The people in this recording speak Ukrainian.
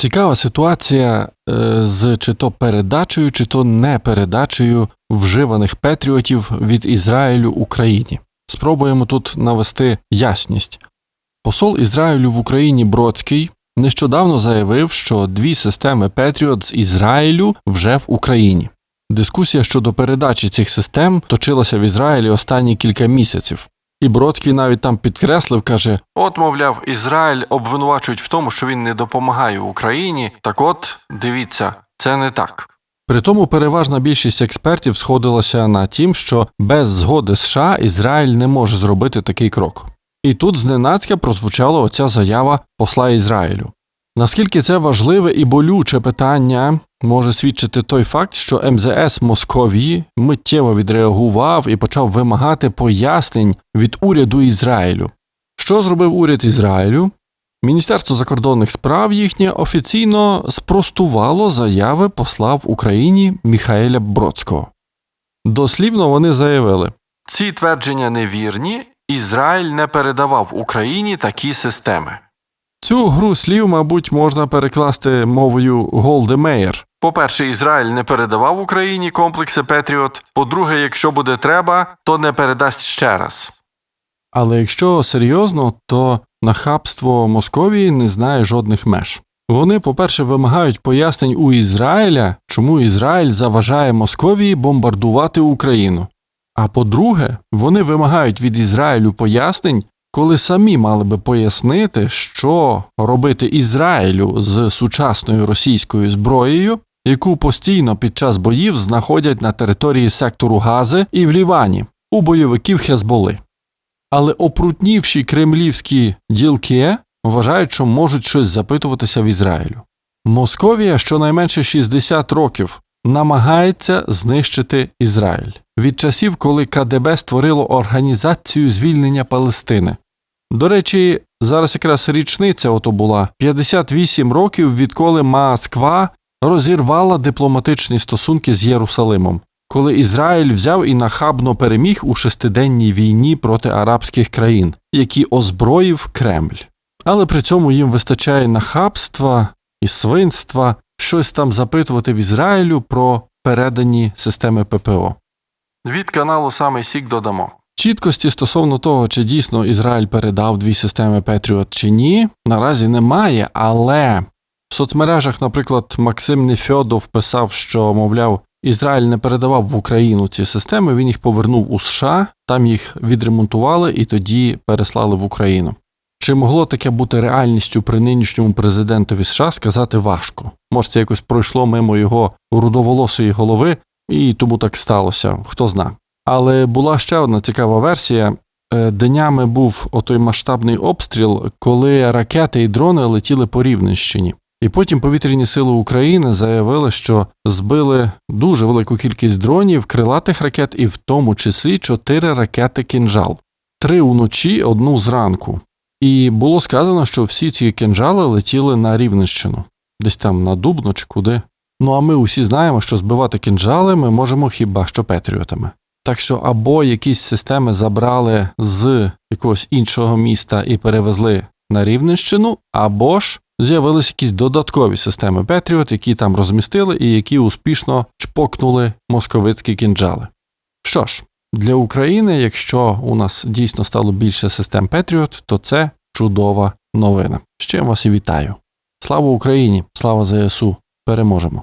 Цікава ситуація е, з чи то передачею, чи то не передачею вживаних патріотів від Ізраїлю Україні. Спробуємо тут навести ясність. Посол Ізраїлю в Україні Бродський нещодавно заявив, що дві системи Петріот з Ізраїлю вже в Україні. Дискусія щодо передачі цих систем точилася в Ізраїлі останні кілька місяців. І Бродський навіть там підкреслив, каже: От, мовляв, Ізраїль обвинувачують в тому, що він не допомагає Україні. Так от, дивіться, це не так. При тому переважна більшість експертів сходилася на тім, що без згоди США Ізраїль не може зробити такий крок. І тут зненацька прозвучала оця заява посла Ізраїлю. Наскільки це важливе і болюче питання може свідчити той факт, що МЗС Московії миттєво відреагував і почав вимагати пояснень від уряду Ізраїлю. Що зробив уряд Ізраїлю? Міністерство закордонних справ їхнє офіційно спростувало заяви посла в Україні Міхаеля Бродського. Дослівно вони заявили: ці твердження невірні, Ізраїль не передавав Україні такі системи. Цю гру слів, мабуть, можна перекласти мовою Голди Меєр. По-перше, Ізраїль не передавав Україні комплекси Петріот. По-друге, якщо буде треба, то не передасть ще раз. Але якщо серйозно, то нахабство Московії не знає жодних меж. Вони, по-перше, вимагають пояснень у Ізраїля, чому Ізраїль заважає Московії бомбардувати Україну. А по-друге, вони вимагають від Ізраїлю пояснень, коли самі мали би пояснити, що робити Ізраїлю з сучасною російською зброєю, яку постійно під час боїв знаходять на території сектору Гази і в Лівані у бойовиків Хезболи. Але опрутнівші кремлівські ділки вважають, що можуть щось запитуватися в Ізраїлю. Московія щонайменше 60 років намагається знищити Ізраїль від часів, коли КДБ створило організацію звільнення Палестини. До речі, зараз якраз річниця ото була 58 років, відколи Москва розірвала дипломатичні стосунки з Єрусалимом, коли Ізраїль взяв і нахабно переміг у шестиденній війні проти арабських країн, які озброїв Кремль. Але при цьому їм вистачає нахабства і свинства щось там запитувати в Ізраїлю про передані системи ППО. Від каналу саме Сік додамо. Чіткості стосовно того, чи дійсно Ізраїль передав дві системи Петріот чи ні, наразі немає, але в соцмережах, наприклад, Максим Нефьодов писав, що, мовляв, Ізраїль не передавав в Україну ці системи, він їх повернув у США, там їх відремонтували і тоді переслали в Україну. Чи могло таке бути реальністю при нинішньому президентові США, сказати важко. Може, це якось пройшло мимо його рудоволосої голови, і тому так сталося, хто зна. Але була ще одна цікава версія. Е, Днями був отой масштабний обстріл, коли ракети і дрони летіли по Рівненщині. І потім повітряні сили України заявили, що збили дуже велику кількість дронів, крилатих ракет, і в тому числі чотири ракети кінжал, три уночі, одну зранку. І було сказано, що всі ці кинжали летіли на Рівненщину, десь там на Дубно чи куди. Ну а ми усі знаємо, що збивати кинджали ми можемо хіба що петріотами. Так що або якісь системи забрали з якогось іншого міста і перевезли на Рівненщину, або ж з'явились якісь додаткові системи Петріот, які там розмістили і які успішно чпокнули московицькі кінджали. Що ж, для України, якщо у нас дійсно стало більше систем Петріот, то це чудова новина. З чим вас і вітаю. Слава Україні! Слава ЗСУ! Переможемо!